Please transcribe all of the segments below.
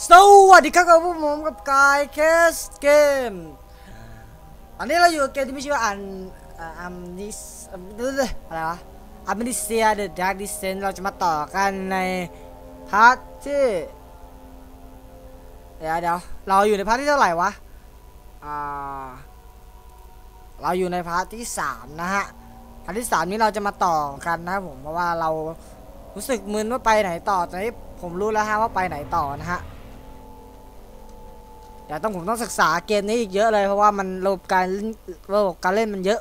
สวัสดีครับกับผมกับกายเคสเกมตอนนี้เราอยู่เกมที่มีชื่อว่าอันอัมนิสอะไรวะอัมนิเซียเดอะดาร์กดิเซนเราจะมาต่อกันในพาร์ทที่เดี๋ยวเดี๋ยวเราอยู่ในพาร์ทที่เท่าไหร่วะอ่าเราอยู่ในพาร์ทที่สามนะฮะพาร์ทที่สามนี้เราจะมาต่อกันนะผมเพราะว่าเรารู้สึกมึนว่าไปไหนต่อตอนนี้ผมรู้แล้วฮะว่าไปไหนต่อนะฮะ เดี๋ยวต้องผมต้องศึกษาเกมนี้อีกเยอะเลยเพราะว่ามันระบบการระบบการเล่นมันเยอะ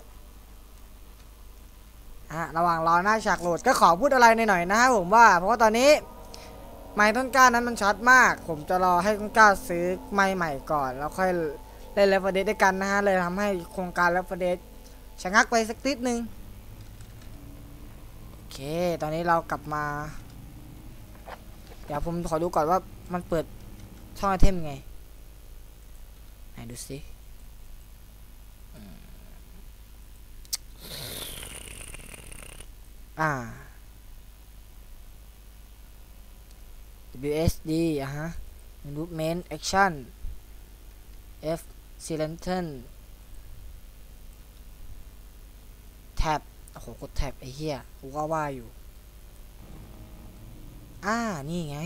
ฮะระหว่างรอหน้าฉากโหลดก็ขอพูดอะไรหน่อยๆนะครับผมว่าเพราะว่าตอนนี้ ไม้ต้นกล้านั้นมันช็อตมาก ผมจะรอให้ต้นกล้าซื้อไม้ใหม่ก่อน แล้วค่อยเล่นเลฟเดสด้วยกันนะฮะเลยทำให้โครงการเลฟเดสชะงักไปสักนิดนึงโอเค ตอนนี้เรากลับมา เดี๋ยวผมขอดูก่อนว่ามันเปิดช่องไอเทมไงไหน ดูสิอ่า WSD อะฮะ Movement Action F Silenton Tab โอ้โห กดแท็บไอ้เหี้ย กูก็ว่าอยู่ อ่า นี่ไง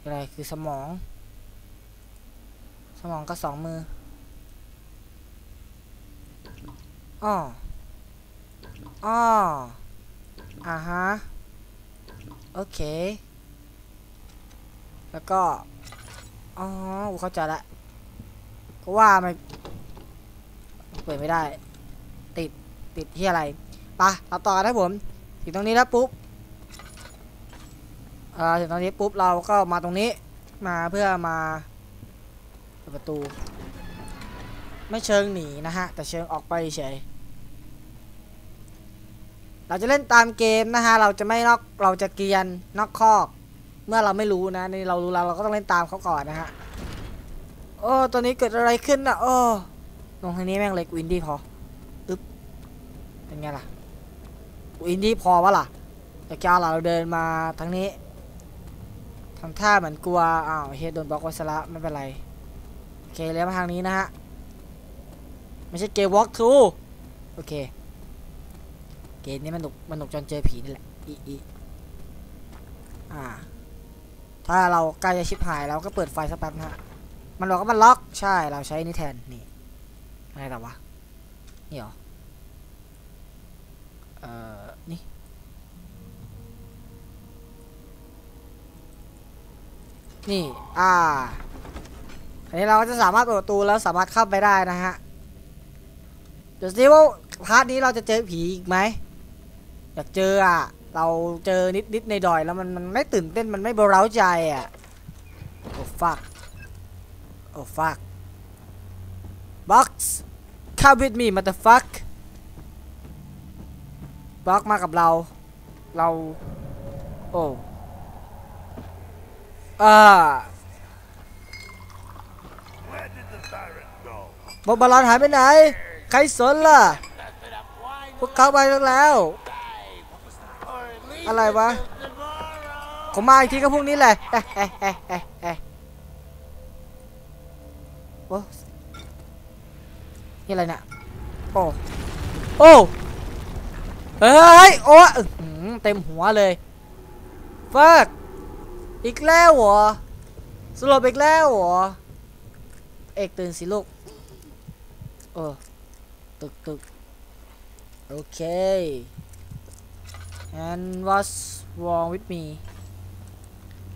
อะไรคือสมอง สมองก็สองมืออ้ออ้ออ่าฮะ โอเค แล้วก็ อ๋อกูเข้าใจละก็ว่ามันเปิดไม่ได้ ติด ติดที่อะไรปะเราต่อกันนะผม ถึงตรงนี้แล้วปุ๊บเอ่อถึงตรงนี้ปุ๊บเราก็มาตรงนี้ มาเพื่อมา ดประตู ไม่เชิงหนีนะฮะ แต่เชิงออกไปเฉยเราจะเล่นตามเกมนะฮะ เราจะไม่นอกเราจะเกียนนอกคอก เมื่อเราไม่รู้นะนี่เรารู้แล้วเราก็ต้องเล่นตามเขาก่อนนะฮะโอ้ตัวนี้เกิดอะไรขึ้นนะโอ้ลงทางนี้แม่งเล็กวินดี้พออึ๊บเป็นไงล่ะวินดี้พอวะล่ะแต่แกเราเดินมาทางนี้ทำท่าเหมือนกลัวอ้าวเฮดโดนบล็อกไว้ซะละไม่เป็นไร เคแล้วมาทางนี้นะฮะ ไม่ใช่เกม walk through โอเค เกมนี้มันหนุกมันหนุกจนเจอผีนี่แหละอีอีอ่า ถ้าเราใกล้จะชิบหายเราก็เปิดไฟสักแป๊บนะฮะ มันบอกว่ามันล็อก ใช่ เราใช้นี่แทน นี่ อะไรแต่วะ นี่หรอ เอ่อ นี่นี่ อ่า อันนี้เราก็จะสามารถเปิดประตูแล้วสามารถเข้าไปได้นะฮะเดี๋ยวสิว่าพาร์ทนี้เราจะเจอผีอีกไหมอยากเจออะเราเจอนิดนิดในดอยแล้วมันมันไม่ตื่นเต้นมันไม่เบาเร้าใจอะโอ้ฟักโอ้ฟัก box come with me motherfuck บล็อกมากับเรา เรา โอ้อ่า Where did the tyrant go? บอบาลอนหายไปไหน ใครสนล่ะ พวกเขาไปแล้ว อะไรวะผมมาอีกทีก็พรุ่งนี้แหละเอ๊ะเอ๊ะเอ๊ะเอ๊ะเอ๊ะโอ้นี่อะไรเนี่ย โอ้ โอ้เฮ้ย โอ้เต็มหัวเลยฟิกอีกแล้วเหรอสลบอีกแล้วเหรอ เอกตื่นสิลูก ออตึกตึกโอเค and what's wrong with me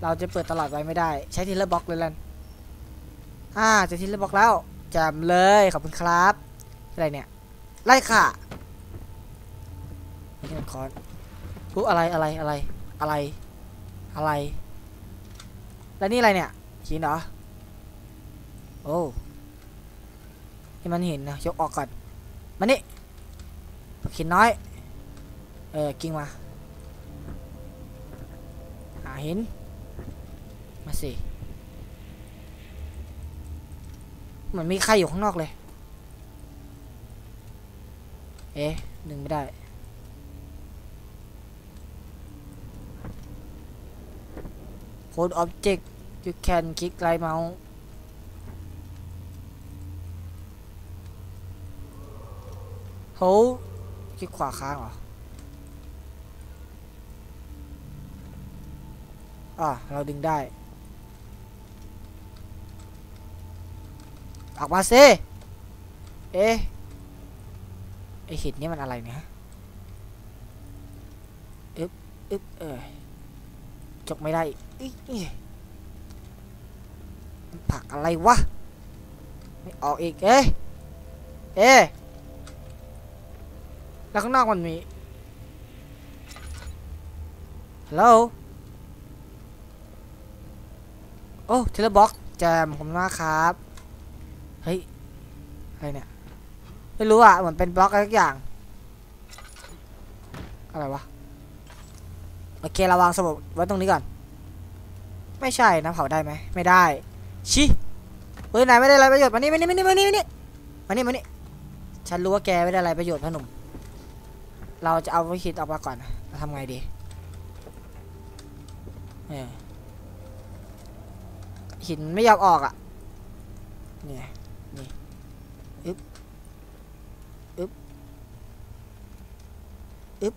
เราจะเปิดตลอดไว้ไม่ได้ ใช้ทีละบล็อกเลยลันอ่าจะทีละบล็อกแล้วจมเลย ขอบคุณครับ อะไรเนี่ย ไล่ค่ะนี่มันคอนปุ๊อะไรอะไรอะไรอะไร อะไร แล้วนี่อะไรเนี่ยหินเหรอ โอ้ ที่มันหินนะยกออกก่อนมานี่หินน้อย เออกิ้งมาหาหินมาสิเหมือนมีใครอยู่ข้างนอกเลย เอ๊ะดึงไม่ได้โค้ดออบเจกต์ you can click right mouse โหคลิกขวาค้างเหรอ อะ เราดึงได้ ออกมาสิเอ๊ะไอหินนี่มันอะไรเนี่ยอึ๊บอึ๊บเออจกไม่ได้อีผักอะไรวะ ไม่ออกอีก เอ๊ะ เอ๊ะ แล้วข้างนอกมันมีฮัลโหลโอ้เทเลบ็อกแจมผมมากครับ เฮ้ยอะไรเนี่ย ไม่รู้อะ เหมือนเป็นบล็อกอะไรสักอย่าง อะไรวะ โอเคเราวางสมุดไว้ตรงนี้ก่อน ไม่ใช่นะเผาได้ไหม ไม่ได้ ชิเฮ้ยนายไม่ได้อะไรประโยชน์มานี่มานี่มานี่มานี่มานี่มานี่มานี่ฉันรู้ว่าแกไม่ได้อะไรประโยชน์พ่อหนุ่ม เราจะเอาวิคิดออกมาก่อนเราทำไงดีเออหินไม่ยอมออกอะนี่นี่อึ๊บอึ๊บอึ๊บ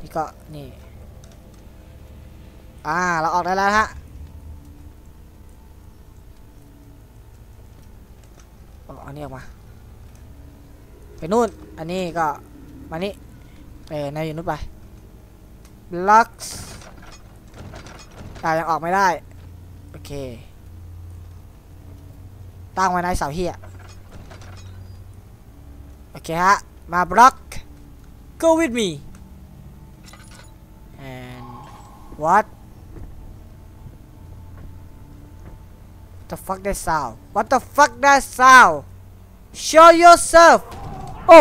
นี่ก็นี่ อ่า เราออกได้แล้วฮะ เอาอันนี้ออกมาไปนู่น อันนี้ก็มานี่เออนายอยู่นู่นไปบลักซ์อ่ยังออกไม่ได้ โอเค ตั้งไว้ในเสาเฮียโอเคฮะ มาบล็อก go with me and what the fuck that sound what the fuck that sound show yourself โอ้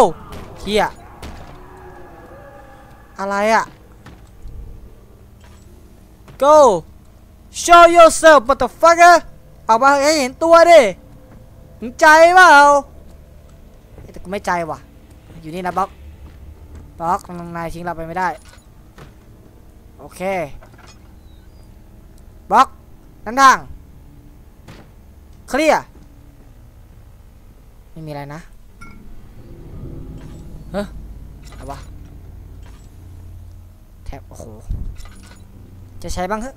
เฮียอะไรอะ go show yourself motherfucker ออกมาให้เห็นตัวดิมึงใจเปล่าเอ้ยแต่กูไม่ใจว่ะ อยู่นี่นะบล็อกบล็อกนายทิ้งเราไปไม่ได้ โอเคบล็อกนั่นทาง เคลียร์ไม่มีอะไรนะเฮ้ยอะไรวะแท็บโอ้โหจะใช้บ้างเถอะ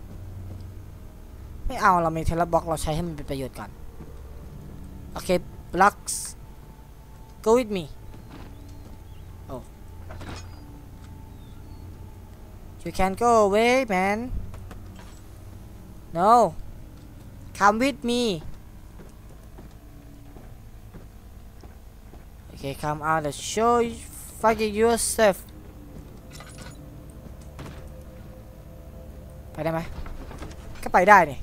ไม่เอาเรามีเทเลบล็อกเราใช้ให้มันเป็นประโยชน์ก่อน โอเค blocks go with me oh you can go away man no come with me okay come out and show fucking yourself ไปได้ไหมก็ไปได้นี่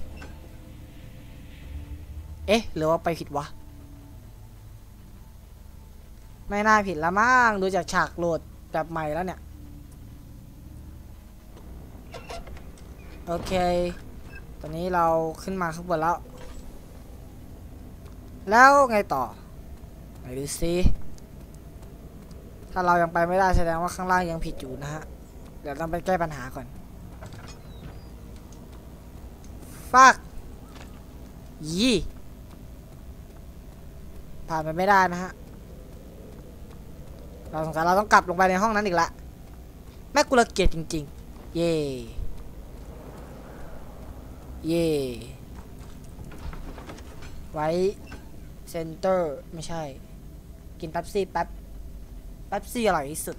เอ๊ะ หรือว่าไปผิดวะ ไม่น่าผิดละมั้ง ดูจากฉากโหลดแบบใหม่แล้วเนี่ย โอเค ตอนนี้เราขึ้นมาข้างบนแล้ว แล้วไงต่อ ไหนดูซิ ถ้าเรายังไปไม่ได้แสดงว่าข้างล่างยังผิดอยู่นะฮะ เดี๋ยวต้องไปแก้ปัญหาก่อน ฟัก ยี่ ผ่านไปไม่ได้นะฮะ เราสงสัยเราต้องกลับลงไปในห้องนั้นอีกละ แม่กุลเกียดจริง ๆ เย่ เย่ไว้ เซนเตอร์ ไม่ใช่ กินแป๊บซี่แป๊บ ป๊บซี่อร่อยที่สุด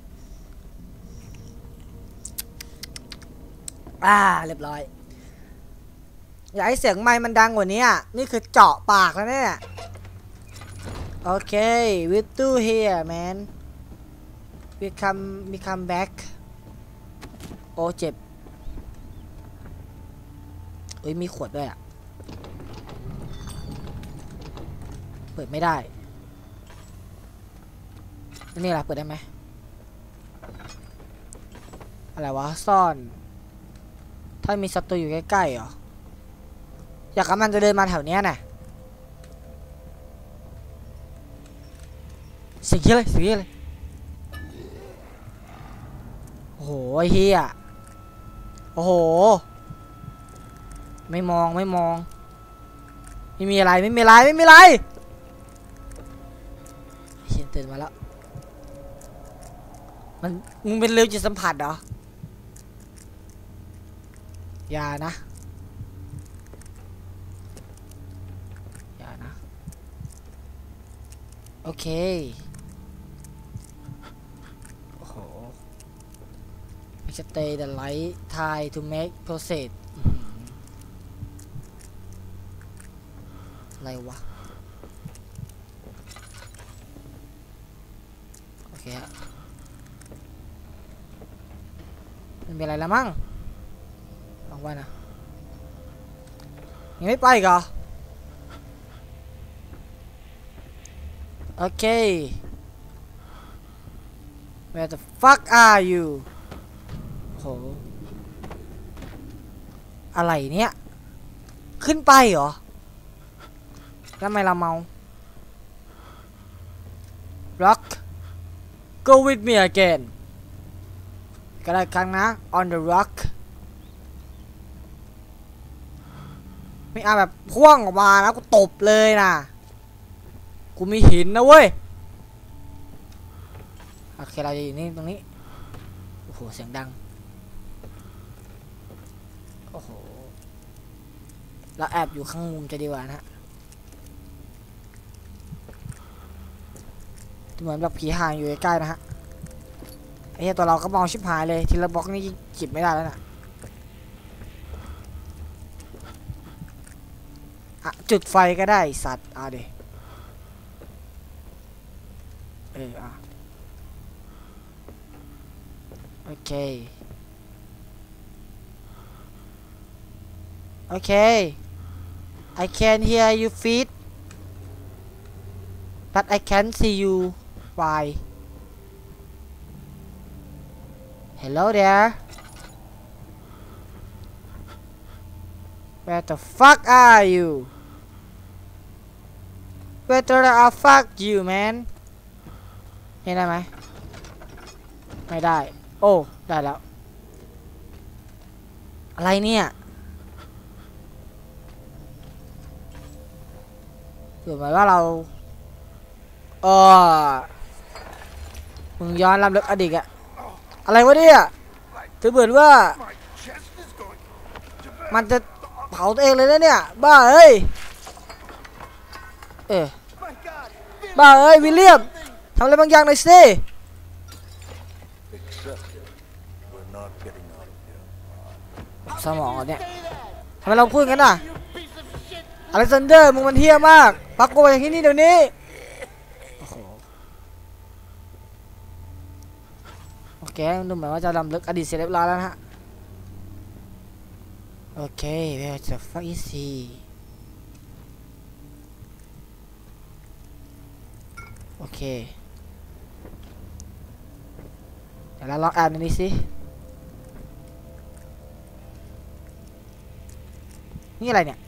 อ่า เรียบร้อย อยากให้เสียงไมค์มันดังกว่านี้นี่คือเจาะปากแล้วเนี่ย โอเค we do here man we come we come back โอ้เจ็บเอ้ยมีขวดด้วยอะ เปิดไม่ได้ นี่แหละเปิดได้ไหมอะไรวะซ่อน ถ้ามีศัตรูอยู่ใกล้ๆเหรออยากให้มันจะเดินมาแถวเนี้ยน่ะสียงเยอะเลยสียงเยอะเลยโอ้โหเฮียโอ้โห ไม่มองไม่มอง ไม่มีอะไรไม่มีอะไรไม่มีอะไรเฮียตื่นมาแล้ว มันมึงเป็นเร็วจิตสัมผัสเหรอ อย่านะ อย่านะ โอเค โอ้โห stay the light time to make process อื้อหืออะไรวะ โอเคฮะไมีอะไรแล้วมั้งหวังว่านะยังไม่ไปกอโอเค Where the fuck are you โห อะไรเนี่ย ขึ้นไปเหรอแล้วทำไมเราเมา Rock Go with me again ก็ได้ครั้งนะ On the rock ไม่เอาแบบพ่วงออกมาแล้วกูตบเลยนะกูมีหินนะเว้ย โอเค เราจะอยู่นี่ตรงนี้ โอ้โห เสียงดัง โอ้โห เราแอบอยู่ข้างมุมจะดีกว่านะฮะเหมือนแบบผีห่างอยู่ใกล้ๆนะฮะ ไอ้เหี้ยตัวเราก็มองชิบหายเลยทีละบล็อกนี่จิบไม่ได้แล้วน่ะอะจุดไฟก็ได้สัตว์อาเดเอออะโอเคโอเค I can hear you feet but I can't see you why Hello there Where the fuck are you Where the fuck you man เห็นได้ไหมไม่ได้ โอ้ ได้แล้ว อะไรเนี่ยเกิดหมายว่าเราเออมึงย้อนลำลึกอดีตอะ อะไรวะเนี่ยถือเหมือนว่า มันจะเผาตัวเองเลยนะเนี่ย บ้าเอ้ย เออ บ้าเอ้ย วิลเลียมทำอะไรบางอย่างหน่อยสิสมองเนี่ยทำไมเราพูดกันน่ะอเล็กซานเดอร์มึงมันเที่ยมากปักโกูไปจากที่นี่เดี๋ยวนี้ โอ้โห โอเคดูเหมือนว่าจะลำลึกอดีตเสร็จเรียบร้อยแล้วนะฮะโอเค where the fuck is he โอเค เดี๋ยวเราลองอ่านอันนี้สิ นี่อะไรเนี่ย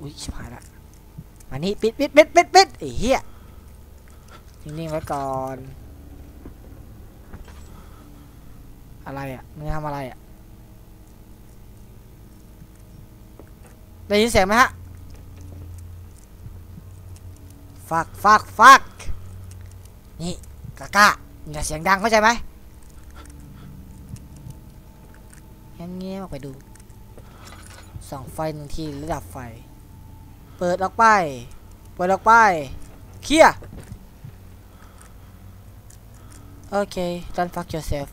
อุ้ยชิบหายละ มานี่ ปิดปิดปิดปิดปิดไอ้เหี้ยนิ่งๆไว้ก่อน อะไรอะมึงทำอะไรอะได้ยินเสียงไหมฮะฟักฟักฟักนี่กะกะอย่าเสียงดังเข้าใจไหมงั้นเงี้ยออกไปดูส่องไฟหนึ่งทีระดับไฟ เปิดออกไป เปิดออกไป เคลียร์ โอเค don't fuck yourself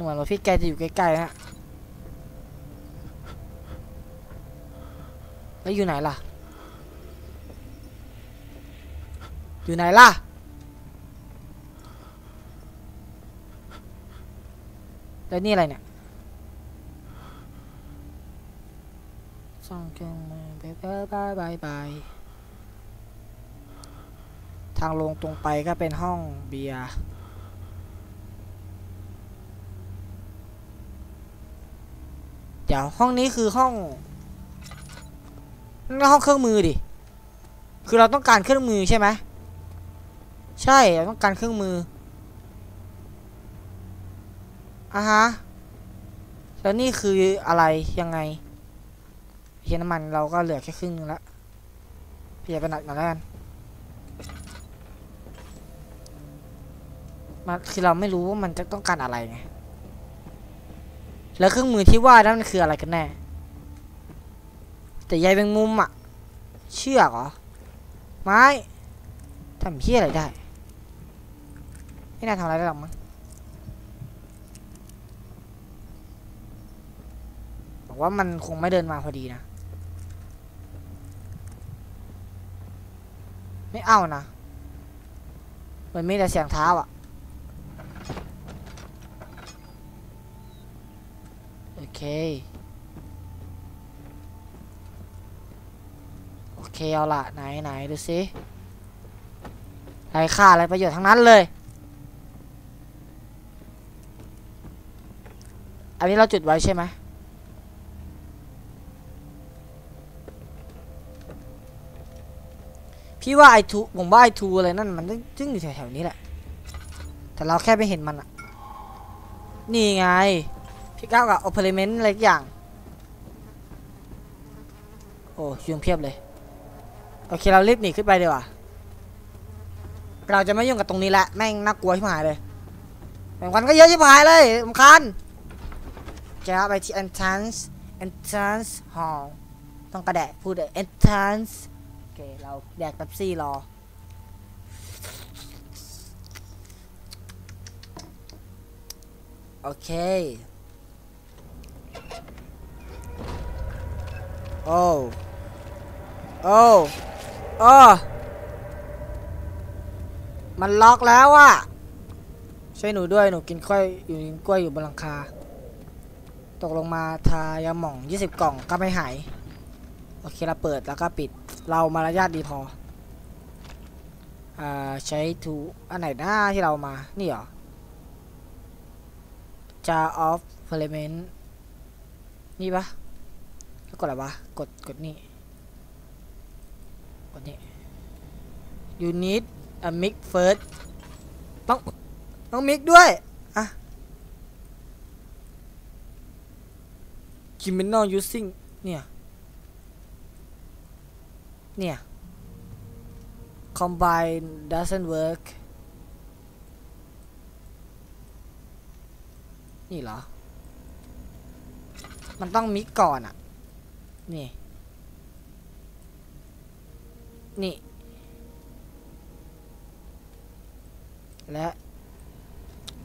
ถึงเหมือนว่าพี่แกจะอยู่ใกล้ๆนะแล้วอยู่ไหนล่ะ อยู่ไหนล่ะ แล้วนี่อะไรเนี่ยสองเครื่องมือบบายบบายบายทางลงตรงไปก็เป็นห้องเบียร์ เดี๋ยวห้องนี้คือห้องนั่นห้องเครื่องมือดิ คือเราต้องการเครื่องมือใช่ไหมใช่เราต้องการเครื่องมืออะฮะ แล้วนี่คืออะไรยังไงเฮียน้ำมันเราก็เหลือแค่ครึ่งนึงละพี่จะไปหนักหน่อยแล้วกันมาคือเราไม่รู้ว่ามันจะต้องการอะไรไง แล้วเครื่องมือที่ว่านั้นมันคืออะไรกันแน่ แต่ใยแมงมุมอะเชือกเหรอ ไม้ทำเพี้ยอะไรได้ ไม่น่าทำอะไรได้หรอกมั้งบอกว่ามันคงไม่เดินมาพอดีนะ ไม่เอานะมันมีแต่เสียงเท้าอะ โอ เค โอเค เอาละไหนไหนดูสิไรค่าอะไรประโยชน์ทั้งนั้นเลย อันนี้เราจุดไว้ใช่ไหมพี่ว่าไอทูผมว่าไอทูอะไรนั่นมันซึ่งอยู่แถวๆนี้แหละ แต่เราแค่ไม่เห็นมันอะนี่ไง พี่ก้าวกับโอเปอเรเมนต์อะไรสักอย่าง โอ้ยุงเพียบเลย โอเคเรารีบหนีขึ้นไปดีกว่า เราจะไม่ยุ่งกับตรงนี้ละแม่งน่ากลัวที่หายเลยแมงวันก็เยอะที่หายเลยสำคัญจะไปที่ entrance entrance hall ต้องกระแดะพูดเลย entrance โอเคเราแดกเป๊ปซี่รอโอเค โอ้โอ้โอ้มันล็อกแล้วอะช่วยหนูด้วย หนูกินกล้วยอยู่กินกล้วยอยู่บนหลังคา ตกลงมาทายาหม่อง 20 กล่องก็ไม่หาย โอเคเราเปิดแล้วก็ปิด เรามารยาทดีพอ อ่า ใช้ทูอันไหนหน้าที่เรามา นี่เหรอ jar of parliament นี่ปะ กดอะไรวะ กด กดนี่ กดนี่ you need a mic first ต้อง ต้องมิกด้วย อะ criminal using เนี่ย เนี่ย combine doesn't work นี่เหรอ มันต้องมิกก่อนอะ นี่ นี่ และ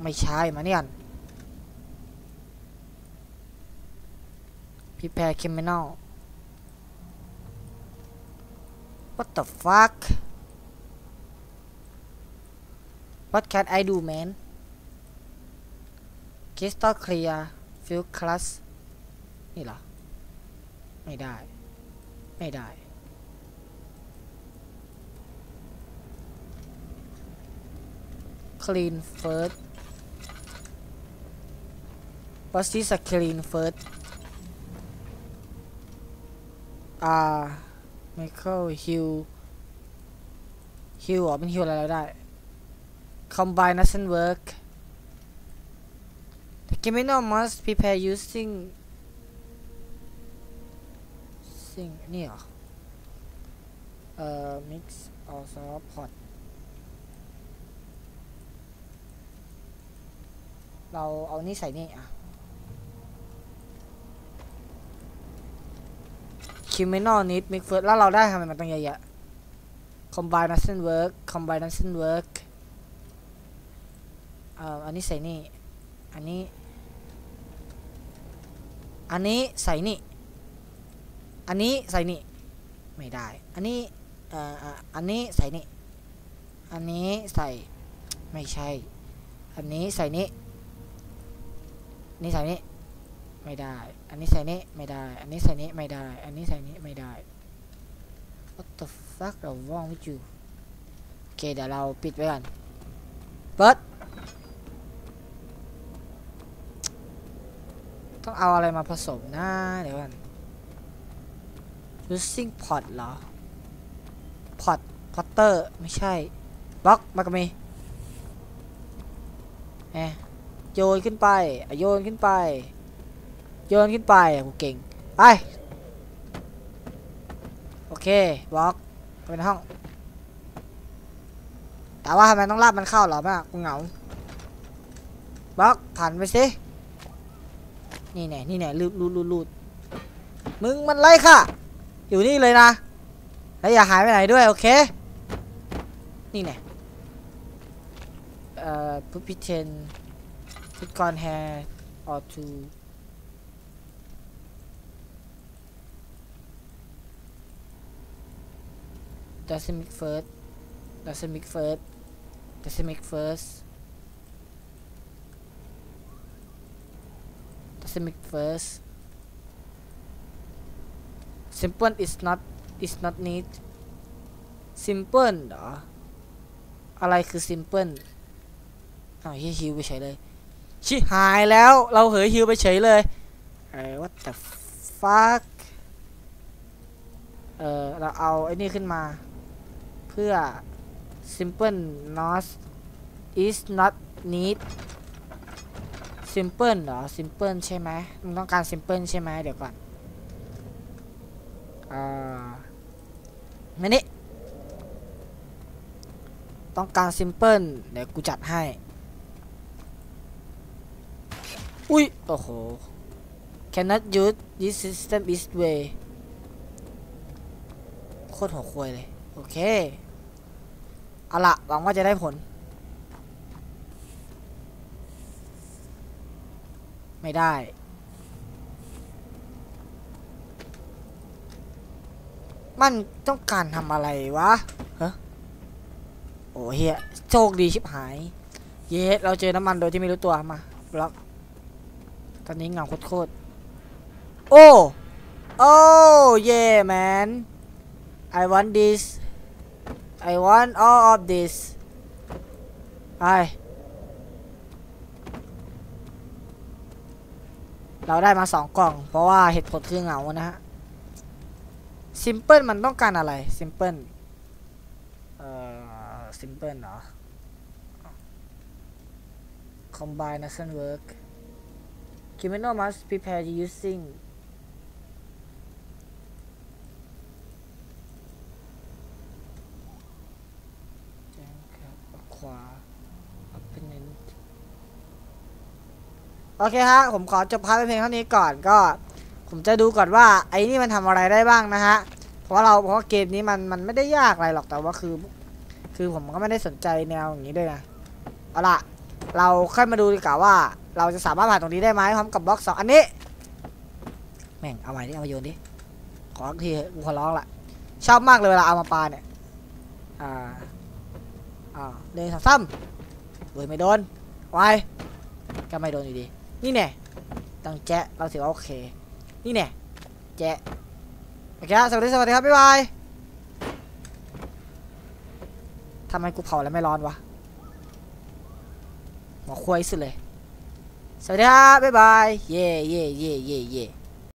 ไม่ใช่มาเนี่ย prepare criminal what the fuck what can I do man crystal clear fill class นี่เหรอ ไม่ได้ ไม่ได้ clean first what is a clean first อ่า Michael Hill Hill อ๋อเป็น Hill อะไรแล้วได้ combine doesn't work the criminal must prepare using สิ่งนี่เหรอ เอ่อ mix also pot เราเอานี่ใส่นี่อะ criminal need mix first แล้วเราได้ทำไมมันต้องเยอะแยะ combine doesn't work combine doesn't work เอ่อ อันนี้ใส่นี่ อันนี้ อันนี้ใส่นี่ อันนี้ใส่นี่ไม่ได้ อันนี้เอ่ออันนี้ใส่นี่อันนี้ใส่ไม่ใช่ อันนี้ใส่นี่นี่ใส่นี่ไม่ได้ อันนี้ใส่นี่ไม่ได้ อันนี้ใส่นี่ไม่ได้ อันนี้ใส่นี่ไม่ได้ what the fuck is wrong with you โอเคเดี๋ยวเราปิดไว้ก่อนเปิดต้องเอาอะไรมาผสมนะเดี๋ยวก่อน using pot เหรอ pot potter ไม่ใช่บล็อกมากมีแหมโยนขึ้นไปโยนขึ้นไป โยนขึ้นไปกูเก่ง ไป โอเคบล็อกเป็นห้อง แต่ว่าทำไมต้องลากมันเข้าหรอแม่กูเหงาบล็อกผ่านไปสิ นี่แน่นี่แน่ลูดลูดลูดมึงมันไล่ค่ะ อยู่นี่เลยนะ แล้วอย่าหายไปไหนด้วย โอเค นี่ไงเอ่อพุพิเทนพิกนแฮร์ออทูดัซมิกเฟิร์สดัซมิกเฟิร์สดัซมิกเฟิร์สดัซมิกเฟิร์ส simple is not is not need simple เหรอ อะไรคือ simple อ้าวเฮียฮิวไปเฉยเลย ชิหายแล้วเราเหยฮิวไปเฉยเลยเออ what the fuck เออเราเอาไอ้นี่ขึ้นมา เพื่อ simple not is not need simple เหรอ simple ใช่ไหมมึงต้องการ simple ใช่ไหมเดี๋ยวก่อน อ่าไม่นี่ต้องการ simple เดี๋ยวกูจัดให้ อุ้ย โอ้โห cannot use this system is way โคตรหัวควยเลย โอเค เอาละหวังว่าจะได้ผล ไม่ได้ มันต้องการทำอะไรวะฮะโอ้เฮียโชคดีชิบหาย เยสเราเจอน้ำมันโดยที่ไม่รู้ตัวมาบล็อกตอนนี้เงาโคตรโอ้ โอ้เย่ man I want this I want all of this ไปเราได้มาสองกล่อง เพราะว่าเหตุผลคือเหงานะฮะ simple มันต้องการอะไร simple เอ่อ simple เหรอ combine doesn't work criminal must prepare using ขวา opponent โอเคฮะ ผมขอจบพาร์ทเพียงเท่านี้ก่อนก็ ผมจะดูก่อนว่าไอ้นี่มันทำอะไรได้บ้างนะฮะ เพราะเราเพราะเกมนี้มันมันไม่ได้ยากอะไรหรอกแต่ว่าคือ คือผมก็ไม่ได้สนใจแนวอย่างนี้ด้วยนะเอาล่ะเราค่อยมาดูดีกว่าว่า เราจะสามารถผ่านตรงนี้ได้ไหมพร้อมกับบล็อกสองอันนี้แม่งเอาใหม่ดิเอามาโยนดิขอทีกูขอร้องละชอบมากเลยเวลาเอามาปาเนี่ยอ่าอ่าเดินซ้ำเว้ยไม่โดนไว้ก็ไม่โดนอยู่ดี นี่แน่ตังแจ๊ะเราถือว่าโอเค นี่แน่แจ๊ะโอเคฮะสวัสดีสวัสดีครับ บ๊ายบายทำไมกูเผาแล้วไม่ร้อนวะหัวควยสุดเลย สวัสดีครับ บ๊ายบาย เย่เย่เย่เย่เย่